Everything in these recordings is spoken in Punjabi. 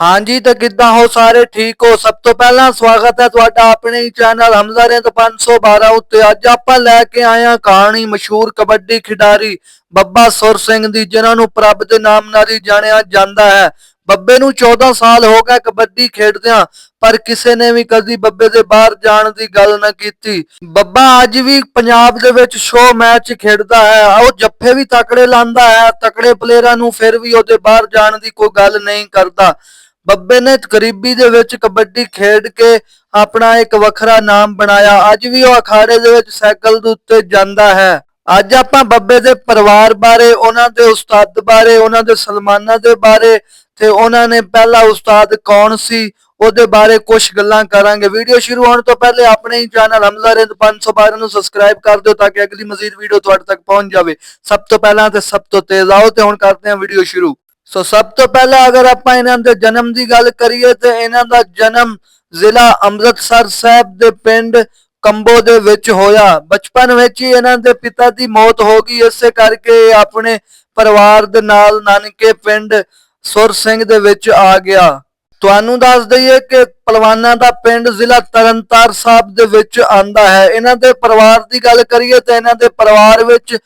ਹਾਂਜੀ ਤਾਂ ਕਿੱਦਾਂ ਹੋ ਸਾਰੇ? ਠੀਕ ਹੋ? ਸਭ ਤੋਂ ਪਹਿਲਾਂ ਸਵਾਗਤ ਹੈ ਤੁਹਾਡਾ ਆਪਣੇ ਚੈਨਲ ਹਮਜ਼ਾ ਰਿੰਦ 512 ਉੱਤੇ। ਅੱਜ ਆਪਾਂ ਲੈ ਕੇ ਆਏ ਹਾਂ ਕਹਾਣੀ ਮਸ਼ਹੂਰ ਕਬੱਡੀ ਖਿਡਾਰੀ ਬੱਬਾ ਸੁਰ ਸਿੰਘ ਦੀ, ਜਿਨ੍ਹਾਂ ਨੂੰ ਪ੍ਰਭ ਦੇ ਨਾਮ ਨਾਲ ਹੀ ਜਾਣਿਆ ਜਾਂਦਾ ਹੈ। ਬੱਬੇ ਨੂੰ 14 ਸਾਲ ਹੋ ਗਏ ਕਬੱਡੀ ਖੇਡਦਿਆਂ, ਪਰ ਕਿਸੇ ਨੇ ਵੀ ਕਦੀ ਬੱਬੇ ਦੇ ਬਾਹਰ ਜਾਣ ਦੀ ਗੱਲ ਨਾ ਕੀਤੀ। ਬੱਬਾ ਅੱਜ ਵੀ ਪੰਜਾਬ ਦੇ ਵਿੱਚ ਸ਼ੋ ਮੈਚ ਖੇਡਦਾ ਹੈ। ਉਹ ਜੱਫੇ ਵੀ ਤਕੜੇ ਲਾਂਦਾ ਹੈ, ਤਕੜੇ ਪਲੇਅਰਾਂ ਨੂੰ ਫਿਰ ਵੀ ਉਹਦੇ ਬਾਹਰ ਜਾਣ ਦੀ ਕੋਈ ਗੱਲ ਨਹੀਂ ਕਰਦਾ। ਬੱਬੇ ਨੇ ਗਰੀਬੀ ਦੇ ਵਿੱਚ ਕਬੱਡੀ ਖੇਡ ਕੇ ਆਪਣਾ ਇੱਕ ਵੱਖਰਾ ਨਾਮ ਬਣਾਇਆ। ਅੱਜ ਵੀ ਉਹ ਅਖਾੜੇ ਦੇ ਵਿੱਚ ਸਾਈਕਲ ਦੇ ਉੱਤੇ ਜਾਂਦਾ ਹੈ। ਅੱਜ ਆਪਾਂ ਬੱਬੇ ਦੇ ਪਰਿਵਾਰ ਬਾਰੇ, ਉਹਨਾਂ ਦੇ ਉਸਤਾਦ ਬਾਰੇ, ਉਹਨਾਂ ਦੇ ਸਲਮਾਨਾਂ ਦੇ ਬਾਰੇ ਤੇ ਉਹਨਾਂ ਨੇ ਪਹਿਲਾ ਉਸਤਾਦ ਕੌਣ ਸੀ, ਉਹਦੇ ਬਾਰੇ ਕੁਝ ਗੱਲਾਂ ਕਰਾਂਗੇ। ਵੀਡੀਓ ਸ਼ੁਰੂ ਹੋਣ ਤੋਂ ਪਹਿਲੇ ਆਪਣੇ ਹੀ ਚੈਨਲ ਹਮਜ਼ਾ ਰਿੰਦ 512 ਨੂੰ ਸਬਸਕ੍ਰਾਈਬ ਕਰ ਦਿਓ ਤਾਂ ਕਿ ਅਗਲੀ ਮਜ਼ੀਦ ਵੀਡੀਓ ਤੁਹਾਡੇ ਤੱਕ ਪਹੁੰਚ ਜਾਵੇ। ਸਭ ਤੋਂ ਪਹਿਲਾਂ ਤੇ ਸਭ ਤੋਂ ਤੇਜ਼ ਆਓ ਤੇ ਹੁਣ ਕਰਦੇ ਹਾਂ ਵੀਡੀਓ ਸ਼ੁਰੂ। ਸੋ ਸਭ ਤੋਂ ਪਹਿਲਾਂ ਅਗਰ ਆਪਾਂ ਇਹਨਾਂ ਦੇ ਜਨਮ ਦੀ ਗੱਲ ਕਰੀਏ ਤੇ ਇਹਨਾਂ ਦਾ ਜਨਮ ਜ਼ਿਲ੍ਹਾ ਅੰਮ੍ਰਿਤਸਰ ਸਾਹਿਬ ਦੇ ਪਿੰਡ ਕੰਬੋ ਦੇ ਵਿੱਚ ਹੋਇਆ। ਬਚਪਨ ਵਿੱਚ ਹੀ ਇਹਨਾਂ ਦੇ ਪਿਤਾ ਦੀ ਮੌਤ ਹੋ ਗਈ। ਇਸੇ ਕਰਕੇ ਆਪਣੇ ਪਰਿਵਾਰ ਦੇ ਨਾਲ ਨਾਨਕੇ ਪਿੰਡ ਸੁਰ ਸਿੰਘ ਦੇ ਵਿੱਚ ਆ ਗਿਆ। ਤੁਹਾਨੂੰ ਦੱਸ ਦਈਏ ਕਿ ਪਹਿਲਵਾਨਾਂ ਦਾ ਪਿੰਡ ਜ਼ਿਲ੍ਹਾ ਤਰਨਤਾਰ ਸਾਹਿਬ ਦੇ ਵਿੱਚ ਆਂਦਾ ਹੈ। ਇਹਨਾਂ ਦੇ ਪਰਿਵਾਰ ਦੀ ਗੱਲ ਕਰੀਏ ਤਾਂ ਇਹਨਾਂ ਦੇ ਪਰਿਵਾਰ ਵਿੱਚ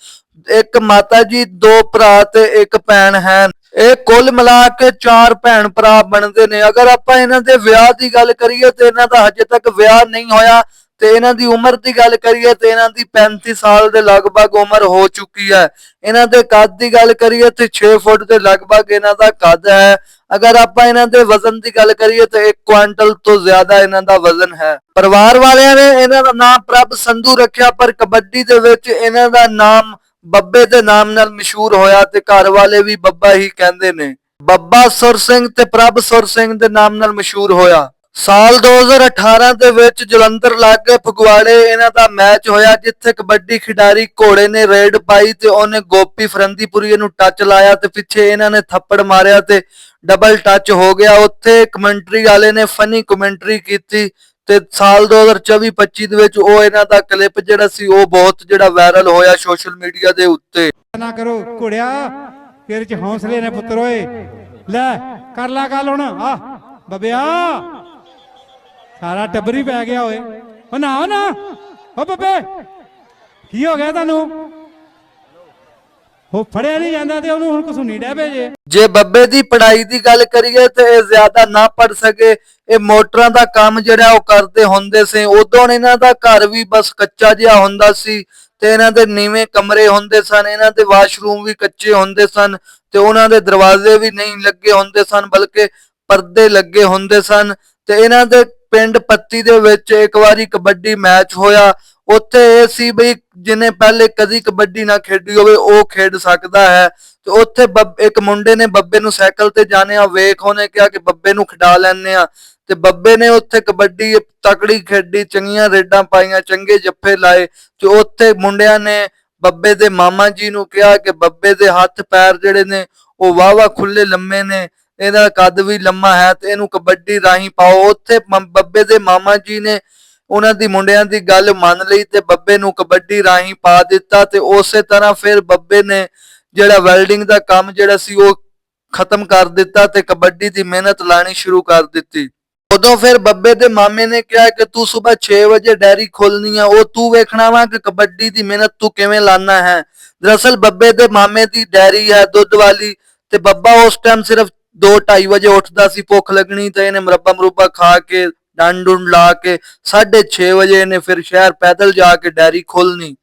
ਇੱਕ ਮਾਤਾ ਜੀ, ਦੋ ਭਰਾ ਤੇ ਇੱਕ ਭੈਣ ਹੈ ਇਹ ਕੁੱਲ ਮਿਲਾ ਕੇ ਚਾਰ ਭੈਣ ਭਰਾ ਬਣਦੇ ਨੇ। ਅਗਰ ਆਪਾਂ ਇਹਨਾਂ ਦੇ ਵਿਆਹ ਦੀ ਗੱਲ ਕਰੀਏ ਤੇ ਇਹਨਾਂ ਦਾ ਹਜੇ ਤੱਕ ਵਿਆਹ ਨਹੀਂ ਹੋਇਆ, ਤੇ ਇਹਨਾਂ ਦੀ ਉਮਰ ਦੀ ਗੱਲ ਕਰੀਏ ਤੇ ਇਹਨਾਂ ਦੀ 35 ਸਾਲ ਦੇ ਲਗਭਗ ਉਮਰ ਹੋ ਚੁੱਕੀ ਹੈ। ਇਹਨਾਂ ਦੇ ਕੱਦ ਦੀ ਗੱਲ ਕਰੀਏ ਤੇ 6 ਫੁੱਟ ਦੇ ਲਗਭਗ ਇਹਨਾਂ ਦਾ ਕੱਦ ਹੈ। ਅਗਰ ਆਪਾਂ ਇਹਨਾਂ ਦੇ ਵਜ਼ਨ ਦੀ ਗੱਲ ਕਰੀਏ ਤੇ 1 ਕੁਇੰਟਲ ਤੋਂ ਜ਼ਿਆਦਾ ਇਹਨਾਂ ਦਾ ਵਜ਼ਨ ਹੈ। ਪਰਿਵਾਰ ਵਾਲਿਆਂ ਨੇ ਇਹਨਾਂ ਦਾ ਨਾਮ ਪ੍ਰਭ ਸੰਧੂ ਰੱਖਿਆ, ਪਰ ਕਬੱਡੀ ਦੇ ਵਿੱਚ ਇਹਨਾਂ ਦਾ ਨਾਮ ਬੱਬੇ ਦੇ ਨਾਮ ਨਾਲ ਮਸ਼ਹੂਰ ਹੋਇਆ ਤੇ ਘਰ ਵਾਲੇ ਵੀ ਬੱਬਾ ਹੀ ਕਹਿੰਦੇ ਨੇ। ਬੱਬਾ ਸੁਰ ਸਿੰਘ ਤੇ ਪ੍ਰਭ ਸੁਰ ਸਿੰਘ ਦੇ ਨਾਮ ਨਾਲ ਮਸ਼ਹੂਰ ਹੋਇਆ। ਸਾਲ 2018 ਦੇ ਵਿੱਚ ਜਲੰਧਰ ਲਾਗੇ ਫਗਵਾੜੇ ਇਹਨਾਂ ਦਾ ਮੈਚ ਹੋਇਆ, ਜਿੱਥੇ ਕਬੱਡੀ ਖਿਡਾਰੀ ਘੋੜੇ ਨੇ ਰੇਡ ਪਾਈ ਤੇ ਉਹਨੇ ਗੋਪੀ ਫਰੰਦੀਪੁਰੀ ਨੂੰ ਟੱਚ ਲਾਇਆ ਤੇ ਪਿੱਛੇ ਇਹਨਾਂ ਨੇ ਥੱਪੜ ਮਾਰਿਆ ਤੇ ਡਬਲ ਟੱਚ ਹੋ ਗਿਆ। ਉੱਥੇ ਕਮੈਂਟਰੀ ਵਾਲੇ ਨੇ ਫਨੀ ਕਮੈਂਟਰੀ ਕੀਤੀ ਤੇ ਸਾਲ 2024-25 ਦੇ ਵਿੱਚ ਉਹ ਇਹਨਾਂ ਦਾ ਕਲਿੱਪ ਜਿਹੜਾ ਸੀ, ਉਹ ਬਹੁਤ ਜਿਹੜਾ ਵਾਇਰਲ ਹੋਇਆ ਸੋਸ਼ਲ ਮੀਡੀਆ ਦੇ ਉੱਤੇ। ਨਾ ਕਰੋ, ਘੋੜਿਆ ਤੇਰੇ ਚ ਹੌਸਲੇ ਨੇ ਪੁੱਤਰ ਓਏ। ਲੈ, ਕਰ ਲਾ ਗੱਲ ਹੁਣ, ਆ, ਬੱਬਿਆ। ਸਾਰਾ ਟੱਬਰ ਹੀ ਪੈ ਗਿਆ ਓਏ। ਓ ਨਾ ਓ ਨਾ, ਓ ਬੱਬੇ, ਕੀ ਹੋ ਗਿਆ ਤੁਹਾਨੂੰ? ਉਹ ਫੜਿਆ ਨਹੀਂ ਜਾਂਦਾ ਤੇ ਉਹਨੂੰ ਹੁਣ ਕਸੂਨੀ ਡੈ ਭੇਜੇ ਜੇ। ਬੱਬੇ ਦੀ ਪੜ੍ਹਾਈ ਦੀ ਗੱਲ ਕਰੀਏ ਤੇ ਇਹ ਜ਼ਿਆਦਾ ਨਾ ਪੜ ਸਕੇ, ਇਹ ਮੋਟਰਾਂ ਦਾ ਕੰਮ ਜਿਹੜਾ ਉਹ ਕਰਦੇ ਹੁੰਦੇ ਸੀ, ਉਦੋਂ ਇਹਨਾਂ ਦਾ ਘਰ ਵੀ ਬਸ ਕੱਚਾ ਜਿਹਾ ਹੁੰਦਾ ਸੀ ਤੇ ਇਹਨਾਂ ਦੇ ਨੀਵੇਂ ਕਮਰੇ ਹੁੰਦੇ ਸਨ, ਇਹਨਾਂ ਦੇ ਵਾਸ਼ਰੂਮ ਵੀ ਕੱਚੇ ਹੁੰਦੇ ਸਨ ਤੇ ਉਹਨਾਂ ਦੇ ਦਰਵਾਜ਼ੇ ਵੀ ਨਹੀਂ ਲੱਗੇ ਹੁੰਦੇ ਸਨ, ਬਲਕਿ ਪਰਦੇ ਲੱਗੇ ਹੁੰਦੇ ਸਨ ਤੇ ਇਹਨਾਂ ਦੇ ਪਿੰਡ ਪੱਤੀ ਦੇ ਵਿੱਚ ਇੱਕ ਵਾਰੀ ਕਬੱਡੀ ਮੈਚ ਹੋਇਆ ਉੱਥੇ ਇਹ ਸੀ ਬਈ ਜਿਹਨੇ ਪਹਿਲੇ ਕਦੀ ਕਬੱਡੀ ਨਾ ਖੇਡੀ ਹੋਵੇ, ਉਹ ਖੇਡ ਸਕਦਾ ਹੈ। ਤੇ ਉੱਥੇ ਇੱਕ ਮੁੰਡੇ ਨੇ ਬੱਬੇ ਨੂੰ ਸਾਈਕਲ ਤੇ ਜਾਣਿਆ ਵੇਖ, ਉਹਨੇ ਕਿਹਾ ਕਿ ਬੱਬੇ ਨੂੰ ਖਿਡਾ ਲੈਣੇ ਆ ਤੇ ਬੱਬੇ ਨੇ ਉੱਥੇ ਕਬੱਡੀ ਤਕੜੀ ਖੇਡੀ, ਚੰਗੀਆਂ ਰੇਡਾਂ ਪਾਈਆਂ, ਚੰਗੇ ਜੱਫੇ ਲਾਏ। ਤੇ ਉੱਥੇ ਮੁੰਡਿਆਂ ਨੇ ਬੱਬੇ ਦੇ ਮਾਮਾ ਜੀ ਨੂੰ ਕਿਹਾ ਕਿ ਬੱਬੇ ਦੇ ਹੱਥ ਪੈਰ ਜਿਹੜੇ ਨੇ, ਉਹ ਵਾਵਾ ਖੁੱਲੇ ਲੰਮੇ ਨੇ। ਇਹਦਾ ਕੱਦ ਵੀ ਲੰਮਾ ਹੈ ਤੇ ਇਹਨੂੰ ਕਬੱਡੀ ਰਾਹੀਂ ਪਾਓ। ਉੱਥੇ ਬੱਬੇ ਦੇ ਮਾਮਾ ਜੀ ਨੇ ਉਹਨਾਂ ਦੀ ਮੁੰਡਿਆਂ ਦੀ ਗੱਲ ਮੰਨ ਲਈ ਤੇ ਬੱਬੇ ਨੂੰ ਕਬੱਡੀ ਰਾਹੀਂ ਪਾ ਦਿੱਤਾ ਤੇ ਉਸੇ ਤਰ੍ਹਾਂ ਫਿਰ ਬੱਬੇ ਨੇ ਜਿਹੜਾ ਵੈਲਡਿੰਗ ਦਾ ਕੰਮ ਜਿਹੜਾ ਸੀ ਉਹ ਖਤਮ ਕਰ ਦਿੱਤਾ ਤੇ ਕਬੱਡੀ ਦੀ ਮਿਹਨਤ ਲਾਣੀ ਸ਼ੁਰੂ ਕਰ ਦਿੱਤੀ। ਉਦੋਂ ਫਿਰ ਬੱਬੇ ਦੇ ਮਾਮੇ ਨੇ ਕਿਹਾ ਕਿ ਤੂੰ ਸਵੇਰ 6 ਵਜੇ ਡੈਰੀ ਖੋਲਣੀ ਆ, ਉਹ ਤੂੰ ਵੇਖਣਾ ਵਾ ਕਿ ਕਬੱਡੀ ਦੀ ਮਿਹਨਤ ਤੂੰ ਕਿਵੇਂ ਲਾਣਾ ਹੈ। ਦਰਅਸਲ ਬੱਬੇ ਦੇ ਮਾਮੇ ਦੀ ਡੈਰੀ ਹੈ ਦੁੱਧ ਵਾਲੀ ਤੇ ਬੱਬਾ ਉਸ ਟਾਈਮ ਸਿਰਫ 2:30 ਵਜੇ ਉੱਠਦਾ ਸੀ, ਭੁੱਖ ਲੱਗਣੀ ਤੇ ਇਹਨੇ ਮਰੱਬਾ ਮਰੂਬਾ ਖਾ ਕੇ ਡੰਡ ਡੁੰਡ ਲਾ ਕੇ 6:30 ਵਜੇ ਇਹਨੇ ਫਿਰ ਸ਼ਹਿਰ ਪੈਦਲ ਜਾ ਕੇ ਡੈਰੀ ਖੋਲਣੀ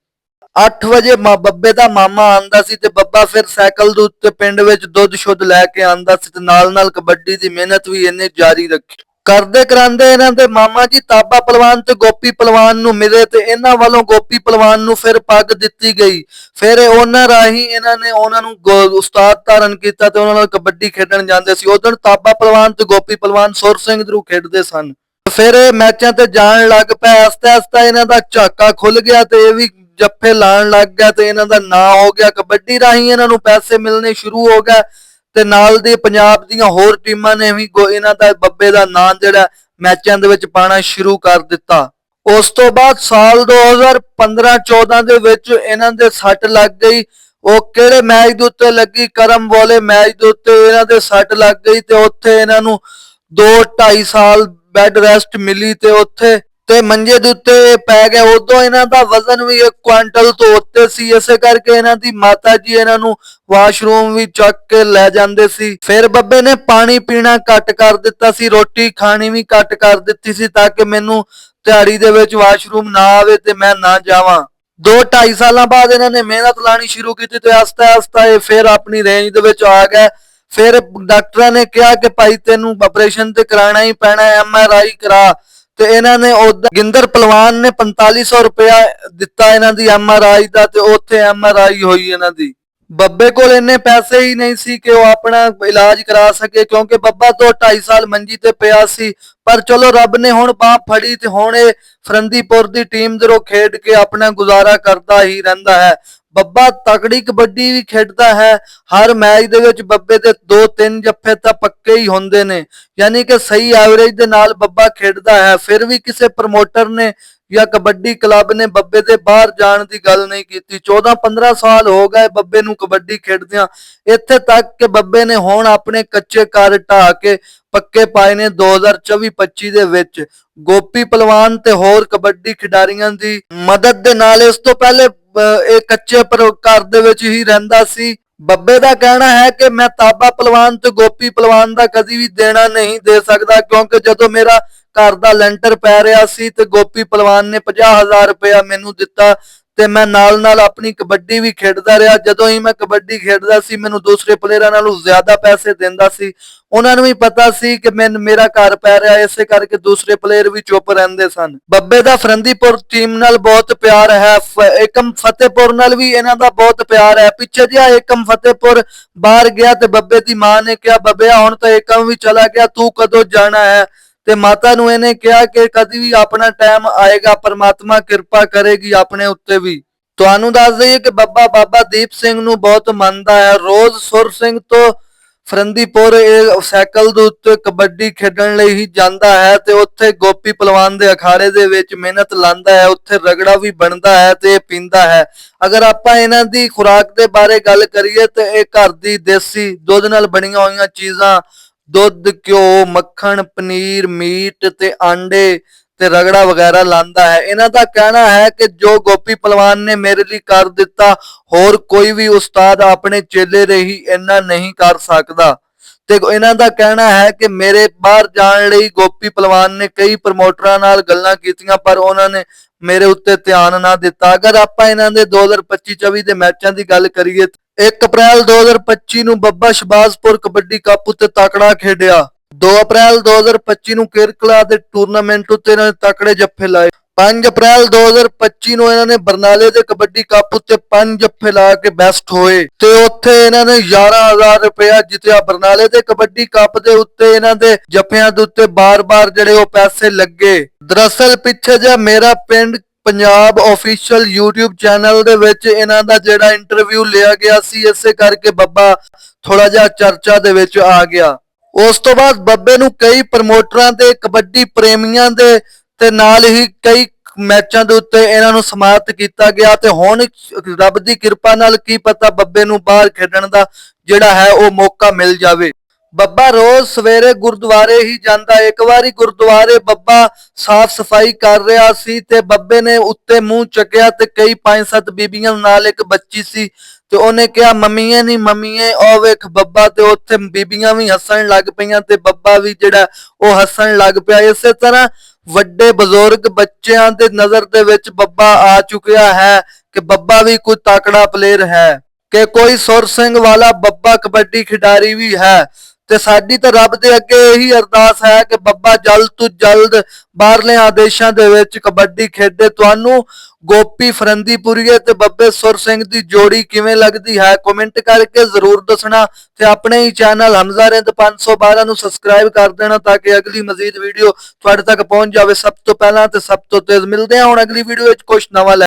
8 ਵਜੇ ਮਾ ਬੱਬੇ ਦਾ ਮਾਮਾ ਆਂਦਾ ਸੀ ਤੇ ਬੱਬਾ ਫਿਰ ਸਾਈਕਲ ਦੇ ਉੱਤੇ ਪਿੰਡ ਵਿੱਚ ਦੁੱਧ ਸ਼ੁੱਧ ਲੈ ਕੇ ਆਂਦਾ ਸੀ ਤੇ ਨਾਲ ਨਾਲ ਕਬੱਡੀ ਦੀ ਮਿਹਨਤ ਵੀ ਇਹਨੇ ਜਾਰੀ ਰੱਖੀ। ਕਰਦੇ ਕਰਾਂਦੇ ਇਹਨਾਂ ਦੇ ਮਾਮਾ ਜੀ ਤਾਬਾ ਪਹਿਲਵਾਨ ਤੇ ਗੋਪੀ ਪਹਿਲਵਾਨ ਨੂੰ ਮਿਲੇ ਤੇ ਇਹਨਾਂ ਵੱਲੋਂ ਗੋਪੀ ਪਹਿਲਵਾਨ ਨੂੰ ਫਿਰ ਪੱਗ ਦਿੱਤੀ ਗਈ। ਫਿਰ ਉਹਨਾਂ ਰਾਹੀਂ ਇਹਨਾਂ ਨੇ ਉਹਨਾਂ ਨੂੰ ਗੋ- ਉਸਤਾਦ ਧਾਰਨ ਕੀਤਾ ਤੇ ਉਹਨਾਂ ਨਾਲ ਕਬੱਡੀ ਖੇਡਣ ਜਾਂਦੇ ਸੀ। ਉਦੋਂ ਤਾਬਾ ਪਹਿਲਵਾਨ ਤੇ ਗੋਪੀ ਪਹਿਲਵਾਨ ਸੁਰ ਸਿੰਘ ਦਰੂ ਖੇਡਦੇ ਸਨ। ਫਿਰ ਇਹ ਮੈਚਾਂ ਤੇ ਜਾਣ ਲੱਗ ਪਏ, ਆਸਤੇ ਆਸਤੇ ਇਹਨਾਂ ਦਾ ਝਾਕਾ ਖੁੱਲ ਗਿਆ ਤੇ ਇਹ ਵੀ ਜੱਫੇ ਲਾਣ ਲੱਗ ਗਿਆ ਤੇ ਇਹਨਾਂ ਦਾ ਨਾਂ ਹੋ ਗਿਆ, ਕਬੱਡੀ ਰਾਹੀਂ ਇਹਨਾਂ ਨੂੰ ਪੈਸੇ ਮਿਲਣੇ ਸ਼ੁਰੂ ਹੋ ਗਏ ਤੇ ਨਾਲ ਦੇ ਪੰਜਾਬ ਦੀਆਂ ਹੋਰ ਟੀਮਾਂ ਨੇ ਵੀ ਇਹਨਾਂ ਦਾ ਬੱਬੇ ਦਾ ਨਾਂ ਜਿਹੜਾ ਮੈਚਾਂ ਦੇ ਵਿੱਚ ਪਾਣਾ ਸ਼ੁਰੂ ਕਰ ਦਿੱਤਾ। ਉਸ ਤੋਂ ਬਾਅਦ ਸਾਲ 2015-14 ਦੇ ਵਿੱਚ ਇਹਨਾਂ ਦੇ ਸੱਟ ਲੱਗ ਗਈ, ਉਹ ਕਿਹੜੇ ਮੈਚ ਦੇ ਉੱਤੇ ਲੱਗੀ, ਕਰਮ ਵਾਲੇ ਮੈਚ ਦੇ ਉੱਤੇ ਇਹਨਾਂ ਦੇ ਸੱਟ ਲੱਗ ਗਈ ਤੇ ਉੱਥੇ ਇਹਨਾਂ ਨੂੰ 2 2.5 ਸਾਲ ਬੈੱਡ ਰੈਸਟ ਮਿਲੀ ਤੇ ਉੱਥੇ ਤੇ ਮੰਜੇ ਦੇ ਉੱਤੇ ਪੈ ਗਏ ਉਦੋਂ ਇਹਨਾਂ ਦਾ ਵਜ਼ਨ ਵੀ 1 ਕੁਆਂਟਲ ਤੋਂ ਉੱਤੇ ਸੀ। ਇਸੇ ਕਰਕੇ ਇਹਨਾਂ ਦੀ ਮਾਤਾ ਜੀ ਇਹਨਾਂ ਨੂੰ ਵਾਸ਼ਰੂਮ ਵੀ ਚੱਕ ਕੇ ਲੈ ਜਾਂਦੇ ਸੀ। ਫਿਰ ਬੱਬੇ ਨੇ ਪਾਣੀ ਪੀਣਾ ਘੱਟ ਕਰ ਦਿੱਤਾ ਸੀ। ਰੋਟੀ ਖਾਣੀ ਵੀ ਘੱਟ ਕਰ ਦਿੱਤੀ ਸੀ ਤਾਂ ਕਿ ਮੈਨੂੰ ਦਿਹਾੜੀ ਦੇ ਵਿੱਚ ਵਾਸ਼ਰੂਮ ਨਾ ਆਵੇ ਤੇ ਮੈਂ ਨਾ ਜਾਵਾਂ। ਦੋ ਢਾਈ ਸਾਲਾਂ ਬਾਅਦ ਇਹਨਾਂ ਨੇ ਮਿਹਨਤ ਲਾਣੀ ਸ਼ੁਰੂ ਕੀਤੀ ਤੇ ਆਸਤਾ ਆਸਤਾ ਇਹ ਫਿਰ ਆਪਣੀ ਰੇਂਜ ਦੇ ਵਿੱਚ ਆ ਗਏ ਫਿਰ ਡਾਕਟਰਾਂ ਨੇ ਕਿਹਾ ਕਿ ਭਾਈ ਤੈਨੂੰ ਆਪਰੇਸ਼ਨ ਤੇ ਕਰਾਣਾ ਹੀ ਪੈਣਾ ਹੈ ਐਮਆਰਆਈ ਕਰਾ। ਤੇ ਇਹਨਾਂ ਨੇ ਉਦ- ਗਿੰਦਰ ਪਹਿਲਵਾਨ ਨੇ 4500 ਰੁਪਇਆ ਦਿੱਤਾ ਇਹਨਾਂ ਦੀ ਐਮਆਰਆਈ ਦਾ ਤੇ ਉੱਥੇ ਐਮਆਰਆਈ ਹੋਈ ਇਹਨਾਂ ਦੀ। ਬੱਬੇ ਕੋਲ ਇੰਨੇ ਪੈਸੇ ਹੀ ਨਹੀਂ ਸੀ ਕਿ ਉਹ ਆਪਣਾ ਇਲਾਜ ਕਰਾ ਸਕੇ, ਕਿਉਂਕਿ ਬੱਬਾ ਤੋਂ 2.5 ਸਾਲ ਮੰਜੀ ਤੇ ਪਿਆ ਸੀ। ਪਰ ਚਲੋ ਰੱਬ ਨੇ ਹੁਣ ਬਾਹ ਫੜੀ ਤੇ ਹੁਣ ਇਹ ਫਰੰਦੀਪੁਰ ਦੀ ਟੀਮ ਦੇ ਰੋ ਖੇਡ ਕੇ ਆਪਣਾ ਗੁਜ਼ਾਰਾ ਕਰਦਾ ਹੀ ਰਹਿੰਦਾ ਹੈ। ਬੱਬਾ ਤਕੜੀ ਕਬੱਡੀ ਵੀ ਖੇਡਦਾ ਹੈ। ਹਰ ਮੈਚ ਦੇ ਵਿੱਚ ਬੱਬੇ ਦੇ 2-3 ਜੱਫੇ ਤਾਂ ਪੱਕੇ ਹੀ ਹੁੰਦੇ ਨੇ। ਯਾਨੀ ਕਿ ਸਹੀ ਐਵਰੇਜ ਦੇ ਨਾਲ ਬੱਬਾ ਖੇਡਦਾ ਹੈ। ਫਿਰ ਵੀ ਕਿਸੇ ਪ੍ਰਮੋਟਰ ਨੇ ਜਾਂ ਕਬੱਡੀ ਕਲੱਬ ਨੇ ਬੱਬੇ ਦੇ ਬਾਹਰ ਜਾਣ ਦੀ ਗੱਲ ਨਹੀਂ ਕੀਤੀ। 14-15 ਸਾਲ ਹੋ ਗਏ ਬੱਬੇ ਨੂੰ ਕਬੱਡੀ ਖੇਡਦਿਆਂ। ਇੱਥੇ ਤੱਕ ਕਿ ਬੱਬੇ ਨੇ ਹੁਣ ਆਪਣੇ ਕੱਚੇ ਘਰ ਢਾਹ ਕੇ ਪੱਕੇ ਪਾਏ ਨੇ 2024-25 ਦੇ ਵਿੱਚ। ਗੋਪੀ ਪਹਿਲਵਾਨ ਤੇ ਹੋਰ ਕਬੱਡੀ ਖਿਡਾਰੀਆਂ ਦੀ ਮਦਦ ਦੇ ਨਾਲ ਇਸ ਤੋਂ ਪਹਿਲੇ ਇਹ ਕੱਚੇ ਘਰ ਦੇ ਵਿੱਚ ਹੀ ਰਹਿੰਦਾ ਸੀ। ਬੱਬੇ ਦਾ ਕਹਿਣਾ ਹੈ ਕਿ ਮੈਂ ਤਾਬਾ ਪਹਿਲਵਾਨ ਤੇ ਗੋਪੀ ਪਹਿਲਵਾਨ ਦਾ ਕਦੀ ਵੀ ਦੇਣਾ ਨਹੀਂ ਦੇ ਸਕਦਾ, ਕਿਉਂਕਿ ਜਦੋਂ ਮੇਰਾ ਘਰ ਦਾ ਲੈਂਟਰ ਪੈ ਰਿਹਾ ਸੀ ਤੇ ਗੋਪੀ ਪਹਿਲਵਾਨ ਨੇ 50000 ਰੁਪਇਆ ਮੈਨੂੰ ਦਿੱਤਾ ਤੇ ਮੈਂ ਨਾਲ ਨਾਲ ਆਪਣੀ ਕਬੱਡੀ ਵੀ ਖੇਡਦਾ ਰਿਹਾ। ਜਦੋਂ ਹੀ ਮੈਂ ਕਬੱਡੀ ਖੇਡਦਾ ਸੀ, ਮੈਨੂੰ ਦੂਸਰੇ ਪਲੇਅਰਾਂ ਨਾਲੋਂ ਜ਼ਿਆਦਾ ਪੈਸੇ ਦਿੰਦਾ ਸੀ। ਉਹਨਾਂ ਨੂੰ ਵੀ ਪਤਾ ਸੀ ਕਿ ਮੈਂ, ਮੇਰਾ ਘਰ ਪੈ ਰਿਹਾ, ਇਸੇ ਕਰਕੇ ਦੂਸਰੇ ਪਲੇਅਰ ਵੀ ਚੁੱਪ ਰਹਿੰਦੇ ਸਨ। ਬੱਬੇ ਦਾ ਫਰੰਦੀਪੁਰ ਟੀਮ ਨਾਲ ਬਹੁਤ ਪਿਆਰ ਹੈ। ਏਕਮ ਫਤਿਹਪੁਰ ਨਾਲ ਵੀ ਇਹਨਾਂ ਦਾ ਬਹੁਤ ਪਿਆਰ ਹੈ। ਪਿੱਛੇ ਜਿਹਾ ਏਕਮ ਫਤਿਹਪੁਰ ਬਾਹਰ ਗਿਆ ਤੇ ਬੱਬੇ ਦੀ ਮਾਂ ਨੇ ਕਿਹਾ ਬੱਬਿਆ ਹੁਣ ਤਾਂ ਏਕਮ ਵੀ ਚਲਾ ਗਿਆ, ਤੂੰ ਕਦੋਂ ਜਾਣਾ ਹੈ? ਤੇ ਮਾਤਾ ਨੂੰ ਇਹਨੇ ਕਿਹਾ ਕਿ ਕਦੀ ਵੀ ਆਪਣਾ ਟਾਈਮ ਆਏਗਾ, ਪਰਮਾਤਮਾ ਕਿਰਪਾ ਕਰੇਗੀ ਆਪਣੇ ਉੱਤੇ ਵੀ। ਤੁਹਾਨੂੰ ਦੱਸ ਦਈਏ ਕਿ ਬੱਬਾ, ਬਾਬਾ ਦੀਪ ਸਿੰਘ ਨੂੰ ਬਹੁਤ ਮੰਨਦਾ ਹੈ। ਰੋਜ਼ ਸੁਰ ਸਿੰਘ ਤੋਂ ਫਰੰਦੀਪੁਰ ਸਾਈਕਲ ਦੇ ਉੱਤੇ ਕਬੱਡੀ ਖੇਡਣ ਲਈ ਹੀ ਜਾਂਦਾ ਹੈ ਤੇ ਉੱਥੇ ਗੋਪੀ ਪਹਿਲਵਾਨ ਦੇ ਅਖਾੜੇ ਦੇ ਵਿੱਚ ਮਿਹਨਤ ਲਾਂਦਾ ਹੈ, ਉੱਥੇ ਰਗੜਾ ਵੀ ਬਣਦਾ ਹੈ ਤੇ ਪੀਂਦਾ ਹੈ। ਅਗਰ ਆਪਾਂ ਇਹਨਾਂ ਦੀ ਖੁਰਾਕ ਦੇ ਬਾਰੇ ਗੱਲ ਕਰੀਏ ਤੇ ਇਹ ਘਰ ਦੀ ਦੇਸੀ ਦੁੱਧ ਨਾਲ ਬਣੀਆਂ ਹੋਈਆਂ ਚੀਜ਼ਾਂ ਦੁੱਧ, ਘਿਓ, ਮੱਖਣ, ਪਨੀਰ, ਮੀਟ ਤੇ ਆਂਡੇ ਤੇ ਰਗੜਾ ਵਗੈਰਾ ਲਾਂਦਾ ਹੈ। ਇਹਨਾਂ ਦਾ ਕਹਿਣਾ ਹੈ ਕਿ ਜੋ ਗੋਪੀ ਪਹਿਲਵਾਨ ਨੇ ਮੇਰੇ ਲਈ ਕਰ ਦਿੱਤਾ, ਹੋਰ ਕੋਈ ਵੀ ਉਸਤਾਦ ਆਪਣੇ ਚੇਲੇ ਰਹੀ ਇੰਨਾ ਨਹੀਂ ਕਰ ਸਕਦਾ। ਤੇ ਇਹਨਾਂ ਦਾ ਕਹਿਣਾ ਹੈ ਕਿ ਮੇਰੇ ਬਾਹਰ ਜਾਣ ਲਈ ਗੋਪੀ ਪਹਿਲਵਾਨ ਨੇ ਕਈ ਪ੍ਰਮੋਟਰਾਂ ਨਾਲ ਗੱਲਾਂ ਕੀਤੀਆਂ, ਪਰ ਉਹਨਾਂ ਨੇ ਮੇਰੇ ਉੱਤੇ ਧਿਆਨ ਨਾ ਦਿੱਤਾ। ਅਗਰ ਆਪਾਂ ਇਹਨਾਂ ਦੇ 2025-24 ਦੇ ਮੈਚਾਂ ਦੀ ਗੱਲ ਕਰੀਏ 1 ਅਪ੍ਰੈਲ 2025 ਨੂੰ ਬੱਬਾ ਸ਼ਬਾਜ਼ਪੁਰ ਕਬੱਡੀ ਕੱਪ ਉੱਤੇ ਤਕੜਾ ਖੇਡਿਆ। 2 ਅਪ੍ਰੈਲ 2025 ਨੂੰ ਕੇਰਕਲਾ ਦੇ ਟੂਰਨਾਮੈਂਟ ਉੱਤੇ ਇਹਨਾਂ ਨੇ ਤਕੜੇ ਜੱਫੇ ਲਾਏ। 5 ਅਪ੍ਰੈਲ 2025 ਨੂੰ ਇਹਨਾਂ ਨੇ ਬਰਨਾਲੇ ਦੇ ਕਬੱਡੀ ਕੱਪ ਉੱਤੇ 5 ਜੱਫੇ ਲਾ ਕੇ ਬੈਸਟ ਹੋਏ ਤੇ ਉੱਥੇ ਇਹਨਾਂ ਨੇ 11000 ਰੁਪਇਆ ਜਿੱਤਿਆ। ਬਰਨਾਲੇ ਦੇ ਕਬੱਡੀ ਕੱਪ ਦੇ ਉੱਤੇ ਇਹਨਾਂ ਦੇ ਜੱਫਿਆਂ ਦੇ ਉੱਤੇ ਬਾਰ-ਬਾਰ ਜਿਹੜੇ ਉਹ ਪੈਸੇ ਲੱਗੇ। ਦਰਅਸਲ ਪਿੱਛੇ ਜਿਹਾ ਮੇਰਾ ਪਿੰਡ ਪੰਜਾਬ ਅਫੀਸ਼ੀਅਲ YouTube ਚੈਨਲ ਦੇ ਵਿੱਚ ਇਹਨਾਂ ਦਾ ਜਿਹੜਾ ਇੰਟਰਵਿਊ ਲਿਆ ਗਿਆ ਸੀ, ਇਸੇ ਕਰਕੇ ਬੱਬਾ ਥੋੜਾ ਜਿਹਾ ਚਰਚਾ ਦੇ ਵਿੱਚ ਆ ਗਿਆ। ਉਸ ਤੋਂ ਬਾਅਦ ਬੱਬੇ ਨੂੰ ਕਈ ਪ੍ਰਮੋਟਰਾਂ ਦੇ, ਕਬੱਡੀ ਪ੍ਰੇਮੀਆਂ ਦੇ ਤੇ ਨਾਲ ਹੀ ਕਈ ਮੈਚਾਂ ਦੇ ਉੱਤੇ ਇਹਨਾਂ ਨੂੰ ਸਮਾਪਤ ਕੀਤਾ ਗਿਆ ਤੇ ਹੁਣ ਰੱਬ ਦੀ ਕਿਰਪਾ ਨਾਲ ਕੀ ਪਤਾ ਬੱਬੇ ਨੂੰ ਬਾਹਰ ਖੇਡਣ ਦਾ ਜਿਹੜਾ ਹੈ ਉਹ ਮੌਕਾ ਮਿਲ ਜਾਵੇ। ਬੱਬਾ ਰੋਜ਼ ਸਵੇਰੇ ਗੁਰਦੁਆਰੇ ਹੀ ਜਾਂਦਾ। ਇੱਕ ਵਾਰੀ ਗੁਰਦੁਆਰੇ ਬੱਬਾ ਸਾਫ਼ ਸਫ਼ਾਈ ਕਰ ਰਿਹਾ ਸੀ ਤੇ ਬੱਬੇ ਨੇ ਉੱਤੇ ਮੂੰਹ ਚੱਕਿਆ ਤੇ ਕਈ ਪੰਜ ਸੱਤ ਬੀਬੀਆਂ ਨਾਲ ਇੱਕ ਬੱਚੀ ਸੀ ਤੇ ਉਹਨੇ ਕਿਹਾ, ਮੰਮੀਏ ਨਹੀਂ ਮੰਮੀਏ ਉਹ ਵੇਖ ਬੱਬਾ ਤੇ ਉੱਥੇ ਬੀਬੀਆਂ ਵੀ ਹੱਸਣ ਲੱਗ ਪਈਆਂ ਤੇ ਬੱਬਾ ਵੀ ਜਿਹੜਾ ਉਹ ਹੱਸਣ ਲੱਗ ਪਿਆ। ਇਸੇ ਤਰ੍ਹਾਂ ਵੱਡੇ ਬਜ਼ੁਰਗ ਬੱਚਿਆਂ ਦੇ ਨਜ਼ਰ ਦੇ ਵਿੱਚ ਬੱਬਾ ਆ ਚੁੱਕਿਆ ਹੈ ਕਿ ਬੱਬਾ ਵੀ ਕੋਈ ਤਾਕੜਾ ਪਲੇਅਰ ਹੈ, ਕਿ ਕੋਈ ਸੁਰ ਸਿੰਘ ਵਾਲਾ ਬੱਬਾ ਕਬੱਡੀ ਖਿਡਾਰੀ ਵੀ ਹੈ। ਤੇ ਸਾਡੀ ਤਾਂ ਰੱਬ ਦੇ ਅੱਗੇ ਇਹੀ ਅਰਦਾਸ ਹੈ ਕਿ ਬੱਬਾ ਜਲਦ ਤੋਂ ਜਲਦ ਬਾਹਰਲੇ ਆਦੇਸ਼ਾਂ ਦੇ ਵਿੱਚ ਕਬੱਡੀ ਖੇਡੇ। ਤੁਹਾਨੂੰ ਗੋਪੀ ਫਰੰਦੀਪੁਰੀਏ ਤੇ ਬੱਬੇ ਸੁਰ ਸਿੰਘ ਦੀ ਜੋੜੀ ਕਿਵੇਂ ਲੱਗਦੀ ਹੈ? ਕਮੈਂਟ ਕਰਕੇ ਜ਼ਰੂਰ ਦੱਸਣਾ ਤੇ ਆਪਣੇ ਹੀ ਚੈਨਲ ਹਮਜ਼ਾ ਰਿੰਦ 512 ਨੂੰ ਸਬਸਕ੍ਰਾਈਬ ਕਰ ਦੇਣਾ ਤਾਂ ਕਿ ਅਗਲੀ ਮਜ਼ੀਦ ਵੀਡੀਓ ਤੁਹਾਡੇ ਤੱਕ ਪਹੁੰਚ ਜਾਵੇ। ਸਭ ਤੋਂ ਪਹਿਲਾਂ ਤੇ ਸਭ ਤੋਂ ਤੇਜ਼ ਮਿਲਦੇ ਹਾਂ ਹੁਣ ਅਗਲੀ ਵੀਡੀਓ ਵਿੱਚ ਕੁਝ ਨਵਾਂ ਲੈ